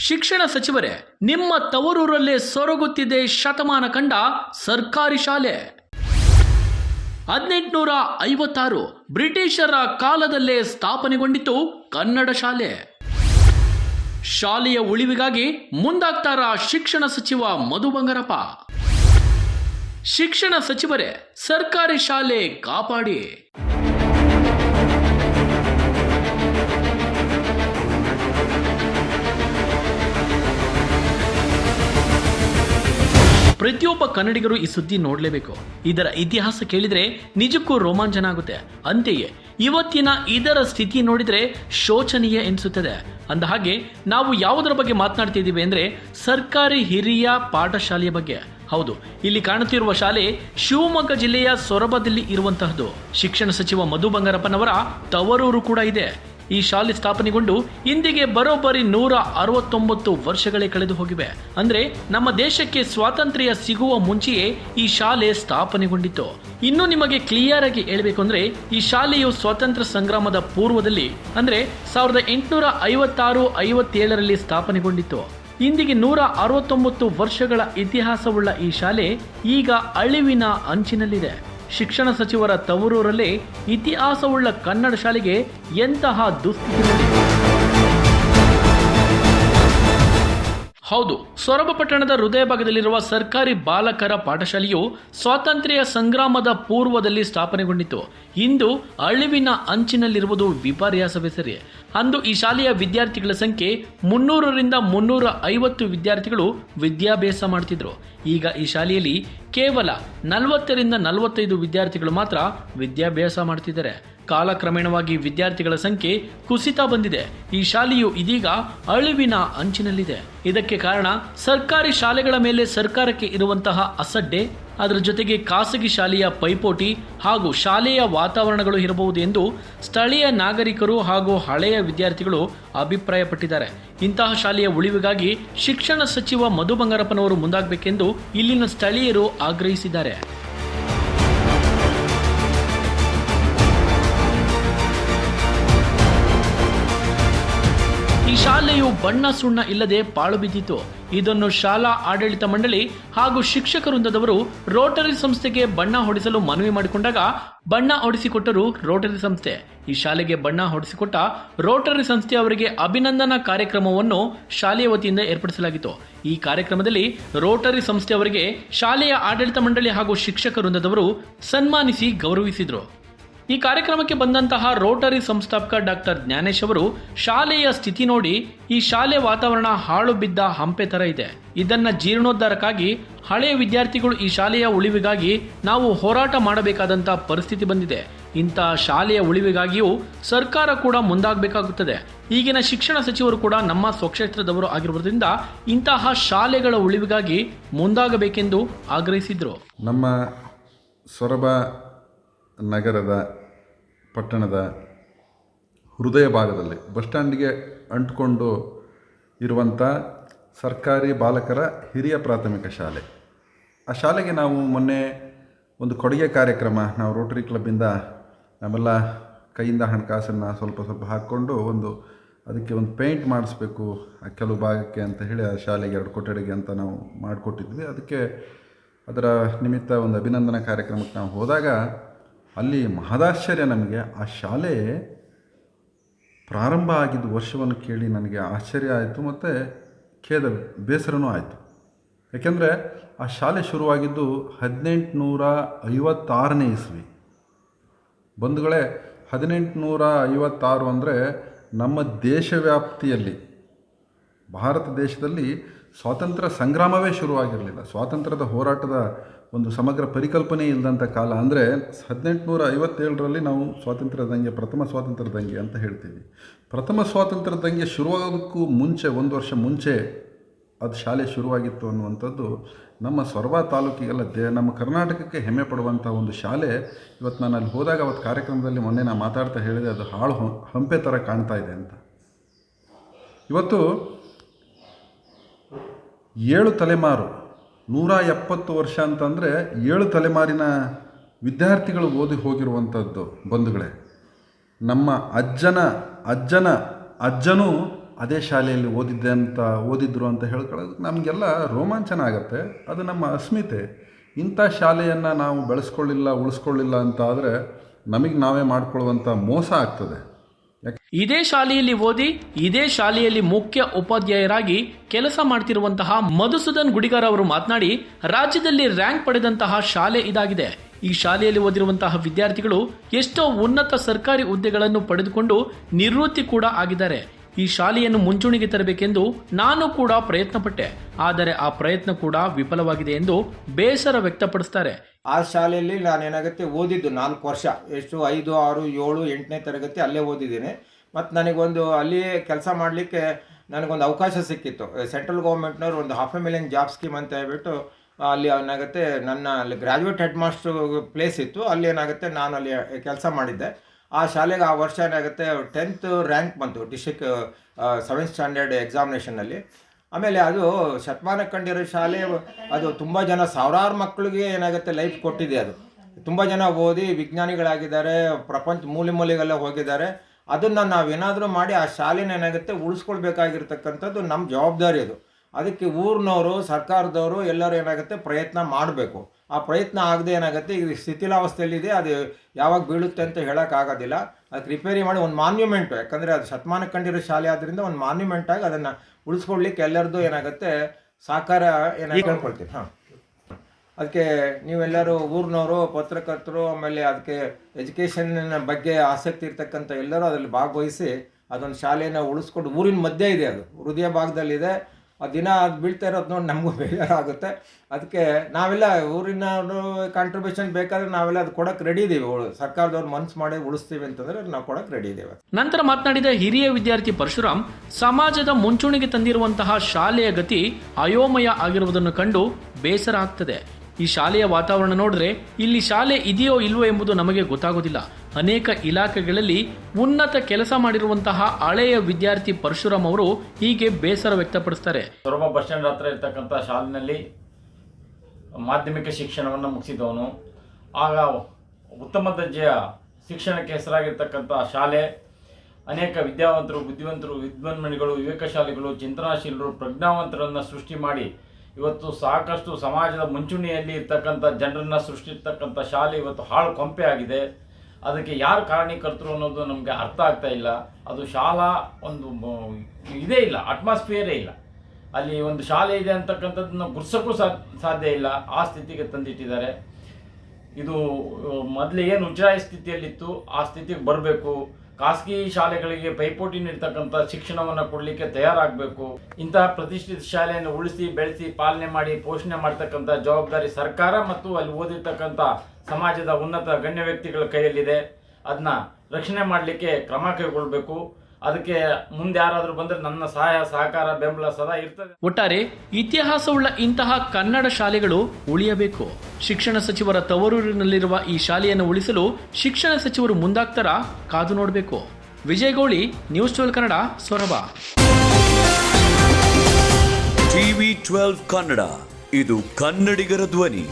ಶಿಕ್ಷಣ ಸಚಿವರೇ, ನಿಮ್ಮ ತವರೂರಲ್ಲೇ ಸೊರಗುತ್ತಿದೆ ಶತಮಾನ ಕಂಡ ಸರ್ಕಾರಿ ಶಾಲೆ. ಹದಿನೆಂಟುನೂರ ಐವತ್ತಾರು ಬ್ರಿಟಿಷರ ಕಾಲದಲ್ಲೇ ಸ್ಥಾಪನೆಗೊಂಡಿತು ಕನ್ನಡ ಶಾಲೆ. ಶಾಲೆಯ ಉಳಿವಿಗಾಗಿ ಮುಂದಾಗ್ತಾರ ಶಿಕ್ಷಣ ಸಚಿವ ಮಧು ಬಂಗಾರಪ್ಪ. ಶಿಕ್ಷಣ ಸಚಿವರೇ, ಸರ್ಕಾರಿ ಶಾಲೆ ಕಾಪಾಡಿ. ಪ್ರತಿಯೊಬ್ಬ ಕನ್ನಡಿಗರು ಈ ಸುದ್ದಿ ನೋಡಲೇಬೇಕು. ಇದರ ಇತಿಹಾಸ ಕೇಳಿದ್ರೆ ನಿಜಕ್ಕೂ ರೋಮಾಂಚನ ಆಗುತ್ತೆ ಅಂತೆಯೇ, ಇವತ್ತಿನ ಇದರ ಸ್ಥಿತಿ ನೋಡಿದ್ರೆ ಶೋಚನೀಯ ಎನಿಸುತ್ತದೆ. ಅಂದ ಹಾಗೆ, ನಾವು ಯಾವುದರ ಬಗ್ಗೆ ಮಾತನಾಡ್ತಿದ್ದೀವಿ ಅಂದರೆ ಸರ್ಕಾರಿ ಹಿರಿಯ ಪಾಠಶಾಲೆಯ ಬಗ್ಗೆ. ಹೌದು, ಇಲ್ಲಿ ಕಾಣುತ್ತಿರುವ ಶಾಲೆ ಶಿವಮೊಗ್ಗ ಜಿಲ್ಲೆಯ ಸೊರಬದಲ್ಲಿ ಇರುವಂತಹದ್ದು. ಶಿಕ್ಷಣ ಸಚಿವ ಮಧು ಬಂಗಾರಪ್ಪನವರ ತವರೂರು ಕೂಡ ಇದೆ. ಈ ಶಾಲೆ ಸ್ಥಾಪನೆಗೊಂಡು ಇಂದಿಗೆ ಬರೋಬ್ಬರಿ ನೂರ ಅರವತ್ತೊಂಬತ್ತು ವರ್ಷಗಳೇ ಕಳೆದು ಹೋಗಿವೆ. ಅಂದ್ರೆ ನಮ್ಮ ದೇಶಕ್ಕೆ ಸ್ವಾತಂತ್ರ್ಯ ಸಿಗುವ ಮುಂಚೆಯೇ ಈ ಶಾಲೆ ಸ್ಥಾಪನೆಗೊಂಡಿತ್ತು. ಇನ್ನು ನಿಮಗೆ ಕ್ಲಿಯರ್ ಆಗಿ ಹೇಳಬೇಕು ಅಂದ್ರೆ ಈ ಶಾಲೆಯು ಸ್ವಾತಂತ್ರ್ಯ ಸಂಗ್ರಾಮದ ಪೂರ್ವದಲ್ಲಿ, ಅಂದ್ರೆ ಸಾವಿರದ ಎಂಟುನೂರ ಐವತ್ತಾರು, ಐವತ್ತೇಳರಲ್ಲಿ ಸ್ಥಾಪನೆಗೊಂಡಿತ್ತು. ಇಂದಿಗೆ ನೂರ ಅರವತ್ತೊಂಬತ್ತು ವರ್ಷಗಳ ಇತಿಹಾಸವುಳ್ಳ ಈ ಶಾಲೆ ಈಗ ಅಳಿವಿನ ಅಂಚಿನಲ್ಲಿದೆ. ಶಿಕ್ಷಣ ಸಚಿವರ ತವರೂರಲ್ಲೇ ಇತಿಹಾಸವುಳ್ಳ ಕನ್ನಡ ಶಾಲೆಗೆ ಎಂತಹ ದುಸ್ಥಿತಿ ಹೌದು, ಸೊರಬ ಪಟ್ಟಣದ ಹೃದಯ ಭಾಗದಲ್ಲಿರುವ ಸರ್ಕಾರಿ ಬಾಲಕರ ಪಾಠಶಾಲೆಯು ಸ್ವಾತಂತ್ರ್ಯ ಸಂಗ್ರಾಮದ ಪೂರ್ವದಲ್ಲಿ ಸ್ಥಾಪನೆಗೊಂಡಿತು. ಇಂದು ಅಳಿವಿನ ಅಂಚಿನಲ್ಲಿರುವುದು ವಿಪರ್ಯಾಸವೇ ಸರಿ. ಅಂದು ಈ ಶಾಲೆಯ ವಿದ್ಯಾರ್ಥಿಗಳ ಸಂಖ್ಯೆ ಮುನ್ನೂರರಿಂದ ಮುನ್ನೂರ ಐವತ್ತು ವಿದ್ಯಾರ್ಥಿಗಳು ವಿದ್ಯಾಭ್ಯಾಸ ಮಾಡ್ತಿದ್ರು ಈಗ ಈ ಶಾಲೆಯಲ್ಲಿ ಕೇವಲ ನಲವತ್ತರಿಂದ ನಲವತ್ತೈದು ವಿದ್ಯಾರ್ಥಿಗಳು ಮಾತ್ರ ವಿದ್ಯಾಭ್ಯಾಸ ಮಾಡ್ತಿದ್ದಾರೆ ಕಾಲಕ್ರಮೇಣವಾಗಿ ವಿದ್ಯಾರ್ಥಿಗಳ ಸಂಖ್ಯೆ ಕುಸಿತ ಬಂದಿದೆ. ಈ ಶಾಲೆಯು ಇದೀಗ ಅಳಿವಿನ ಅಂಚಿನಲ್ಲಿದೆ. ಇದಕ್ಕೆ ಕಾರಣ ಸರ್ಕಾರಿ ಶಾಲೆಗಳ ಮೇಲೆ ಸರ್ಕಾರಕ್ಕೆ ಇರುವಂತಹ ಅಸಡ್ಡೆ, ಅದರ ಜೊತೆಗೆ ಖಾಸಗಿ ಶಾಲೆಯ ಪೈಪೋಟಿ ಹಾಗೂ ಶಾಲೆಯ ವಾತಾವರಣಗಳು ಇರಬಹುದು ಎಂದು ಸ್ಥಳೀಯ ನಾಗರಿಕರು ಹಾಗೂ ಹಳೆಯ ವಿದ್ಯಾರ್ಥಿಗಳು ಅಭಿಪ್ರಾಯಪಟ್ಟಿದ್ದಾರೆ. ಇಂತಹ ಶಾಲೆಯ ಉಳಿವಿಗಾಗಿ ಶಿಕ್ಷಣ ಸಚಿವ ಮಧು ಬಂಗಾರಪ್ಪನವರು ಮುಂದಾಗಬೇಕೆಂದು ಇಲ್ಲಿನ ಸ್ಥಳೀಯರು ಆಗ್ರಹಿಸಿದ್ದಾರೆ. ಬಣ್ಣ ಸುಣ್ಣ ಇಲ್ಲದೆ ಪಾಳು ಬಿದ್ದಿತು ಇದನ್ನು ಶಾಲಾ ಆಡಳಿತ ಮಂಡಳಿ ಹಾಗೂ ಶಿಕ್ಷಕ ವೃಂದದವರು ರೋಟರಿ ಸಂಸ್ಥೆಗೆ ಬಣ್ಣ ಹೊಡಿಸಲು ಮನವಿ ಮಾಡಿಕೊಂಡಾಗ ಬಣ್ಣ ಹೊಡಿಸಿಕೊಟ್ಟರು ರೋಟರಿ ಸಂಸ್ಥೆ. ಈ ಶಾಲೆಗೆ ಬಣ್ಣ ಹೊಡಿಸಿಕೊಟ್ಟ ರೋಟರಿ ಸಂಸ್ಥೆ ಅವರಿಗೆ ಅಭಿನಂದನಾ ಕಾರ್ಯಕ್ರಮವನ್ನು ಶಾಲೆಯ ವತಿಯಿಂದ ಏರ್ಪಡಿಸಲಾಗಿತ್ತು. ಈ ಕಾರ್ಯಕ್ರಮದಲ್ಲಿ ರೋಟರಿ ಸಂಸ್ಥೆಯವರಿಗೆ ಶಾಲೆಯ ಆಡಳಿತ ಮಂಡಳಿ ಹಾಗೂ ಶಿಕ್ಷಕ ವೃಂದದವರು ಸನ್ಮಾನಿಸಿ ಗೌರವಿಸಿದರು. ಈ ಕಾರ್ಯಕ್ರಮಕ್ಕೆ ಬಂದಂತಹ ರೋಟರಿ ಸಂಸ್ಥಾಪಕ ಡಾಕ್ಟರ್ ಜ್ಞಾನೇಶ್ ಅವರು ಶಾಲೆಯ ಸ್ಥಿತಿ ನೋಡಿ ಈ ಶಾಲೆ ವಾತಾವರಣ ಹಾಳು ಬಿದ್ದ ಹಂಪೆ ತರ ಇದೆ. ಇದನ್ನ ಜೀರ್ಣೋದ್ಧಾರಕ್ಕಾಗಿ ಹಳೆಯ ವಿದ್ಯಾರ್ಥಿಗಳು ಈ ಶಾಲೆಯ ಉಳಿವಿಗಾಗಿ ನಾವು ಹೋರಾಟ ಮಾಡಬೇಕಾದಂತ ಪರಿಸ್ಥಿತಿ ಬಂದಿದೆ. ಇಂಥ ಶಾಲೆಯ ಉಳಿವಿಗಾಗಿಯೂ ಸರ್ಕಾರ ಕೂಡ ಮುಂದಾಗಬೇಕಾಗುತ್ತದೆ. ಈಗಿನ ಶಿಕ್ಷಣ ಸಚಿವರು ಕೂಡ ನಮ್ಮ ಸ್ವಕ್ಷೇತ್ರದವರು ಆಗಿರುವುದರಿಂದ ಇಂತಹ ಶಾಲೆಗಳ ಉಳಿವಿಗಾಗಿ ಮುಂದಾಗಬೇಕೆಂದು ಆಗ್ರಹಿಸಿದರು. ನಮ್ಮ ಸೊರಬ ನಗರದ ಪಟ್ಟಣದ ಹೃದಯ ಭಾಗದಲ್ಲಿ ಬಸ್ ಸ್ಟ್ಯಾಂಡಿಗೆ ಅಂಟ್ಕೊಂಡು ಇರುವಂಥ ಸರ್ಕಾರಿ ಬಾಲಕರ ಹಿರಿಯ ಪ್ರಾಥಮಿಕ ಶಾಲೆ. ಆ ಶಾಲೆಗೆ ನಾವು ಮೊನ್ನೆ ಒಂದು ಕೊಡುಗೆ ಕಾರ್ಯಕ್ರಮ, ನಾವು ರೋಟರಿ ಕ್ಲಬ್ಬಿಂದ ನಾವೆಲ್ಲ ಕೈಯಿಂದ ಹಣಕಾಸನ್ನು ಸ್ವಲ್ಪ ಸ್ವಲ್ಪ ಹಾಕ್ಕೊಂಡು ಒಂದು ಅದಕ್ಕೆ ಒಂದು ಪೇಂಟ್ ಮಾಡಿಸ್ಬೇಕು ಆ ಕೆಲವು ಭಾಗಕ್ಕೆ ಅಂತ ಹೇಳಿ ಆ ಶಾಲೆಗೆ ಎರಡು ಕೊಠಡಿಗೆ ಅಂತ ನಾವು ಮಾಡಿಕೊಟ್ಟಿದ್ವಿ. ಅದಕ್ಕೆ ಅದರ ನಿಮಿತ್ತ ಒಂದು ಅಭಿನಂದನಾ ಕಾರ್ಯಕ್ರಮಕ್ಕೆ ನಾವು ಹೋದಾಗ ಅಲ್ಲಿ ಮಹದಾಶ್ಚರ್ಯ ನಮಗೆ. ಆ ಶಾಲೆ ಪ್ರಾರಂಭ ಆಗಿದ್ದ ವರ್ಷವನ್ನು ಕೇಳಿ ನನಗೆ ಆಶ್ಚರ್ಯ ಆಯಿತು ಮತ್ತು ಖೇದ ಬೇಸರನೂ ಆಯಿತು. ಯಾಕೆಂದರೆ ಆ ಶಾಲೆ ಶುರುವಾಗಿದ್ದು ಹದಿನೆಂಟುನೂರ ಐವತ್ತಾರನೇ ಇಸ್ವಿ. ಬಂಧುಗಳೇ ಹದಿನೆಂಟುನೂರ ಐವತ್ತಾರು ಅಂದರೆ ನಮ್ಮ ದೇಶವ್ಯಾಪ್ತಿಯಲ್ಲಿ, ಭಾರತ ದೇಶದಲ್ಲಿ ಸ್ವಾತಂತ್ರ್ಯ ಸಂಗ್ರಾಮವೇ ಶುರುವಾಗಿರಲಿಲ್ಲ. ಸ್ವಾತಂತ್ರ್ಯದ ಹೋರಾಟದ ಒಂದು ಸಮಗ್ರ ಪರಿಕಲ್ಪನೆ ಇಲ್ಲದಂಥ ಕಾಲ. ಅಂದರೆ ಹದಿನೆಂಟುನೂರ ಐವತ್ತೇಳರಲ್ಲಿ ನಾವು ಸ್ವಾತಂತ್ರ್ಯ ದಂಗೆ, ಪ್ರಥಮ ಸ್ವಾತಂತ್ರ್ಯ ದಂಗೆ ಅಂತ ಹೇಳ್ತೀವಿ. ಪ್ರಥಮ ಸ್ವಾತಂತ್ರ್ಯ ದಂಗೆ ಶುರುವಾಗೋದಕ್ಕೂ ಮುಂಚೆ, ಒಂದು ವರ್ಷ ಮುಂಚೆ ಅದು ಶಾಲೆ ಶುರುವಾಗಿತ್ತು ಅನ್ನುವಂಥದ್ದು ನಮ್ಮ ಸೊರಬ ತಾಲೂಕಿಗೆಲ್ಲ ದೇ, ನಮ್ಮ ಕರ್ನಾಟಕಕ್ಕೆ ಹೆಮ್ಮೆ ಪಡುವಂಥ ಒಂದು ಶಾಲೆ. ಇವತ್ತು ನಾನು ಅಲ್ಲಿ ಹೋದಾಗ ಅವತ್ತು ಕಾರ್ಯಕ್ರಮದಲ್ಲಿ ಮೊನ್ನೆ ನಾನು ಮಾತಾಡ್ತಾ ಹೇಳಿದೆ, ಅದು ಹಾಳು ಹಂಪೆ ಥರ ಕಾಣ್ತಾ ಇದೆ ಅಂತ. ಇವತ್ತು ಏಳು ತಲೆಮಾರು. ನೂರ ಎಪ್ಪತ್ತು ವರ್ಷ ಅಂತಂದರೆ ಏಳು ತಲೆಮಾರಿನ ವಿದ್ಯಾರ್ಥಿಗಳು ಓದಿ ಹೋಗಿರುವಂಥದ್ದು ಬಂಧುಗಳೇ. ನಮ್ಮ ಅಜ್ಜನ ಅಜ್ಜನ, ಅಜ್ಜನೂ ಅದೇ ಶಾಲೆಯಲ್ಲಿ ಓದಿದ್ದೆ ಅಂತ ಓದಿದ್ರು ಅಂತ ಹೇಳ್ಕೊಳ್ಳೋದು ನಮಗೆಲ್ಲ ರೋಮಾಂಚನ ಆಗುತ್ತೆ. ಅದು ನಮ್ಮ ಅಸ್ಮಿತೆ. ಇಂಥ ಶಾಲೆಯನ್ನು ನಾವು ಬೆಳೆಸ್ಕೊಳ್ಳಿಲ್ಲ, ಉಳಿಸ್ಕೊಳ್ಳಿಲ್ಲ ಅಂತ ಆದರೆ ನಮಗೆ ನಾವೇ ಮಾಡಿಕೊಳ್ಳುವಂಥ ಮೋಸ ಆಗ್ತದೆ. ಇದೇ ಶಾಲೆಯಲ್ಲಿ ಓದಿ, ಇದೇ ಶಾಲೆಯಲ್ಲಿ ಮುಖ್ಯ ಉಪಾಧ್ಯಾಯರಾಗಿ ಕೆಲಸ ಮಾಡ್ತಿರುವಂತಹ ಮಧುಸೂದನ್ ಗುಡಿಗಾರ್ ಅವರು ಮಾತನಾಡಿ, ರಾಜ್ಯದಲ್ಲಿ ರ್ಯಾಂಕ್ ಪಡೆದಂತಹ ಶಾಲೆ ಇದಾಗಿದೆ. ಈ ಶಾಲೆಯಲ್ಲಿ ಓದಿರುವಂತಹ ವಿದ್ಯಾರ್ಥಿಗಳು ಎಷ್ಟೋ ಉನ್ನತ ಸರ್ಕಾರಿ ಹುದ್ದೆಗಳನ್ನು ಪಡೆದುಕೊಂಡು ನಿವೃತ್ತಿ ಕೂಡ ಆಗಿದ್ದಾರೆ. ಈ ಶಾಲೆಯನ್ನು ಮುಂಚೂಣಿಗೆ ತರಬೇಕೆಂದು ನಾನು ಕೂಡ ಪ್ರಯತ್ನ ಪಟ್ಟೆ ಆದರೆ ಆ ಪ್ರಯತ್ನ ಕೂಡ ವಿಫಲವಾಗಿದೆ ಎಂದು ಬೇಸರ ವ್ಯಕ್ತಪಡಿಸ್ತಾರೆ. ಆ ಶಾಲೆಯಲ್ಲಿ ನಾನು ಏನಾಗುತ್ತೆ ಓದಿದ್ದು ನಾಲ್ಕು ವರ್ಷ. ಎಷ್ಟು? ಐದು, ಆರು, ಏಳು, ಎಂಟನೇ ತರಗತಿ ಅಲ್ಲೇ ಓದಿದ್ದೀನಿ. ಮತ್ತು ನನಗೊಂದು ಅಲ್ಲಿ ಕೆಲಸ ಮಾಡಲಿಕ್ಕೆ ನನಗೊಂದು ಅವಕಾಶ ಸಿಕ್ಕಿತ್ತು. ಸೆಂಟ್ರಲ್ ಗೌರ್ಮೆಂಟ್ನವ್ರು ಒಂದು half a million job scheme ಅಂತ ಹೇಳ್ಬಿಟ್ಟು, ಅಲ್ಲಿ ಏನಾಗುತ್ತೆ, ನನ್ನ ಅಲ್ಲಿ ಗ್ರ್ಯಾಜುಯೇಟ್ ಹೆಡ್ ಮಾಸ್ಟರ್ ಪ್ಲೇಸ್ ಇತ್ತು. ಅಲ್ಲಿ ಏನಾಗುತ್ತೆ, ನಾನು ಅಲ್ಲಿ ಕೆಲಸ ಮಾಡಿದ್ದೆ. ಆ ಶಾಲೆಗೆ ಆ ವರ್ಷ ಏನಾಗುತ್ತೆ ಟೆಂತ್ ರ್ಯಾಂಕ್ ಬಂತು ಡಿಸ್ಟಿಕ್ ಸೆವೆಂತ್ ಸ್ಟ್ಯಾಂಡರ್ಡ್ ಎಕ್ಸಾಮಿನೇಷನಲ್ಲಿ ಆಮೇಲೆ ಅದು ಶತಮಾನ ಕಂಡಿರೋ ಶಾಲೆ, ಅದು ತುಂಬ ಜನ ಸಾವಿರಾರು ಮಕ್ಕಳಿಗೆ ಏನಾಗುತ್ತೆ ಲೈಫ್ ಕೊಟ್ಟಿದೆ ಅದು. ತುಂಬ ಜನ ಓದಿ ವಿಜ್ಞಾನಿಗಳಾಗಿದ್ದಾರೆ, ಪ್ರಪಂಚ ಮೂಲೆ ಮೂಲೆಗೆಲ್ಲ ಹೋಗಿದ್ದಾರೆ. ಅದನ್ನು ನಾವೇನಾದರೂ ಮಾಡಿ ಆ ಶಾಲೆನ ಏನಾಗುತ್ತೆ ಉಳಿಸ್ಕೊಳ್ಬೇಕಾಗಿರ್ತಕ್ಕಂಥದ್ದು ನಮ್ಮ ಜವಾಬ್ದಾರಿ ಅದು. ಅದಕ್ಕೆ ಊರಿನವರು ಸರ್ಕಾರದವರು ಎಲ್ಲರೂ ಏನಾಗುತ್ತೆ ಪ್ರಯತ್ನ ಮಾಡಬೇಕು. ಆ ಪ್ರಯತ್ನ ಆಗದೆ ಏನಾಗುತ್ತೆ ಈಗ ಸ್ಥಿತಿಲಾವಸ್ಥೆಯಲ್ಲಿದೆ ಅದು ಯಾವಾಗ ಬೀಳುತ್ತೆ ಅಂತ ಹೇಳೋಕ್ಕಾಗೋದಿಲ್ಲ ಅದಕ್ಕೆ ರಿಪೇರಿ ಮಾಡಿ ಒಂದು ಮಾನ್ಯುಮೆಂಟು ಯಾಕಂದರೆ ಅದು ಶತಮಾನ ಕಂಡಿರೋ ಶಾಲೆ ಆದ್ದರಿಂದ ಒಂದು ಮಾನ್ಯುಮೆಂಟಾಗಿ ಅದನ್ನು ಉಳಿಸ್ಕೊಳ್ಲಿಕ್ಕೆ ಎಲ್ಲರದ್ದು ಏನಾಗುತ್ತೆ ಸಾಕಾರ ಏನಾಗಿ ಕೇಳ್ಕೊಳ್ತೀನಿ ಹಾಂ. ಅದಕ್ಕೆ ನೀವೆಲ್ಲರೂ ಊರಿನವರು, ಪತ್ರಕರ್ತರು, ಆಮೇಲೆ ಅದಕ್ಕೆ ಎಜುಕೇಷನ್ನ ಬಗ್ಗೆ ಆಸಕ್ತಿ ಇರ್ತಕ್ಕಂಥ ಎಲ್ಲರೂ ಅದರಲ್ಲಿ ಭಾಗವಹಿಸಿ ಅದೊಂದು ಶಾಲೆನ ಉಳಿಸ್ಕೊಂಡು ಊರಿನ ಮಧ್ಯೆ ಇದೆ ಅದು. ಹೃದಯ ಭಾಗದಲ್ಲಿದೆ. ಆ ದಿನ ಅದು ಬೀಳ್ತಾ ಇರೋದು ನೋಡಿ ನಮಗೂ ಬೇಜಾರಾಗುತ್ತೆ. ಅದಕ್ಕೆ ನಾವೆಲ್ಲ ಊರಿನ ಕಾಂಟ್ರಿಬ್ಯೂಷನ್ ಬೇಕಾದ್ರೆ ನಾವೆಲ್ಲ ಅದು ಕೊಡಕ್ಕೆ ರೆಡಿ ಇದ್ದೀವಿ ಸರ್ಕಾರದವ್ರು ಮನ್ಸು ಮಾಡಿ ಉಳಿಸ್ತೀವಿ ಅಂತಂದ್ರೆ ನಾವು ಕೊಡಕ್ಕೆ ರೆಡಿ ಇದ್ದೇವೆ ನಂತರ ಮಾತನಾಡಿದ ಹಿರಿಯ ವಿದ್ಯಾರ್ಥಿ ಪರಶುರಾಮ್ ಸಮಾಜದ ಮುಂಚೂಣಿಗೆ ತಂದಿರುವಂತಹ ಶಾಲೆಯ ಗತಿ ಅಯೋಮಯ ಆಗಿರುವುದನ್ನು ಕಂಡು ಬೇಸರ ಆಗ್ತದೆ. ಈ ಶಾಲೆಯ ವಾತಾವರಣ ನೋಡಿದ್ರೆ ಇಲ್ಲಿ ಶಾಲೆ ಇದೆಯೋ ಇಲ್ವೋ ಎಂಬುದು ನಮಗೆ ಗೊತ್ತಾಗೋದಿಲ್ಲ. ಅನೇಕ ಇಲಾಖೆಗಳಲ್ಲಿ ಉನ್ನತ ಕೆಲಸ ಮಾಡಿರುವಂತಹ ಹಳೆಯ ವಿದ್ಯಾರ್ಥಿ ಪರಶುರಾಮ್ ಅವರು ಹೀಗೆ ಬೇಸರ ವ್ಯಕ್ತಪಡಿಸ್ತಾರೆ. ಸೊರಬ ಬಸ್ ಸ್ಟ್ಯಾಂಡ್ ಹತ್ರ ಇರ್ತಕ್ಕಂಥ ಶಾಲಿನಲ್ಲಿ ಮಾಧ್ಯಮಿಕ ಶಿಕ್ಷಣವನ್ನು ಮುಗಿಸಿದವನು. ಆಗ ಉತ್ತಮ ದರ್ಜೆಯ ಶಿಕ್ಷಣಕ್ಕೆ ಹೆಸರಾಗಿರ್ತಕ್ಕಂಥ ಶಾಲೆ, ಅನೇಕ ವಿದ್ಯಾವಂತರು, ಬುದ್ಧಿವಂತರು, ವಿದ್ವನ್ಮಣಿಗಳು, ವಿವೇಕಶಾಲಿಗಳು, ಚಿಂತನಾಶೀಲರು, ಪ್ರಜ್ಞಾವಂತರನ್ನು ಸೃಷ್ಟಿ ಮಾಡಿ ಇವತ್ತು ಸಾಕಷ್ಟು ಸಮಾಜದ ಮುಂಚೂಣಿಯಲ್ಲಿ ಇರ್ತಕ್ಕಂಥ ಜನರನ್ನು ಸೃಷ್ಟಿರ್ತಕ್ಕಂಥ ಶಾಲೆ ಇವತ್ತು ಹಾಳು ಕೊಂಪೆ ಆಗಿದೆ. ಅದಕ್ಕೆ ಯಾರು ಕಾರಣೀಕರ್ತರು ಅನ್ನೋದು ನಮಗೆ ಅರ್ಥ ಆಗ್ತಾ ಇಲ್ಲ. ಅದು ಶಾಲಾ ಒಂದು ಇದೇ ಇಲ್ಲ ಅಟ್ಮಾಸ್ಫಿಯರೇ ಇಲ್ಲ. ಅಲ್ಲಿ ಒಂದು ಶಾಲೆ ಇದೆ ಅಂತಕ್ಕಂಥದ್ದನ್ನು ಗುರ್ಸೋಕ್ಕೂ ಸಾಧ್ಯ ಇಲ್ಲ. ಆ ಸ್ಥಿತಿಗೆ ತಂದಿಟ್ಟಿದ್ದಾರೆ. ಇದು, ಮೊದಲು ಏನು ಉಚ್ಚಾಯ ಸ್ಥಿತಿಯಲ್ಲಿತ್ತು, ಆ ಸ್ಥಿತಿಗೆ ಬರಬೇಕು. ಖಾಸಗಿ ಶಾಲೆಗಳಿಗೆ ಪೈಪೋಟಿ ನೀಡ್ತಕ್ಕಂಥ ಶಿಕ್ಷಣವನ್ನು ಕೊಡಲಿಕ್ಕೆ ತಯಾರಾಗಬೇಕು. ಇಂತಹ ಪ್ರತಿಷ್ಠಿತ ಶಾಲೆಯನ್ನು ಉಳಿಸಿ, ಬೆಳೆಸಿ, ಪಾಲನೆ ಮಾಡಿ, ಪೋಷಣೆ ಮಾಡ್ತಕ್ಕಂಥ ಜವಾಬ್ದಾರಿ ಸರ್ಕಾರ ಮತ್ತು ಅಲ್ಲಿ ಓದಿರ್ತಕ್ಕಂಥ ಸಮಾಜದ ಉನ್ನತ ಗಣ್ಯ ವ್ಯಕ್ತಿಗಳ ಕೈಯಲ್ಲಿದೆ. ಅದನ್ನ ರಕ್ಷಣೆ ಮಾಡಲಿಕ್ಕೆ ಕ್ರಮ ಕೈಗೊಳ್ಳಬೇಕು ಅದಕ್ಕೆ ಮುಂದೆ ಯಾರಾದರೂ ಬಂದರೆ ನನ್ನ ಸಹಾಯ ಸಹಕಾರ ಬೆಂಬಲ ಸದಾ ಇರ್ತದೆ. ಒಟ್ಟಾರೆ ಇತಿಹಾಸವುಳ್ಳ ಇಂತಹ ಕನ್ನಡ ಶಾಲೆಗಳು ಉಳಿಯಬೇಕು. ಶಿಕ್ಷಣ ಸಚಿವರ ತವರೂರಿನಲ್ಲಿರುವ ಈ ಶಾಲೆಯನ್ನು ಉಳಿಸಲು ಶಿಕ್ಷಣ ಸಚಿವರು ಮುಂದಾಗ್ತಾರ ಕಾದು ನೋಡಬೇಕು. Vijayagauli news twelve Kannada Soraba. TV twelve Kannada ಇದು ಕನ್ನಡಿಗರ ಧ್ವನಿ.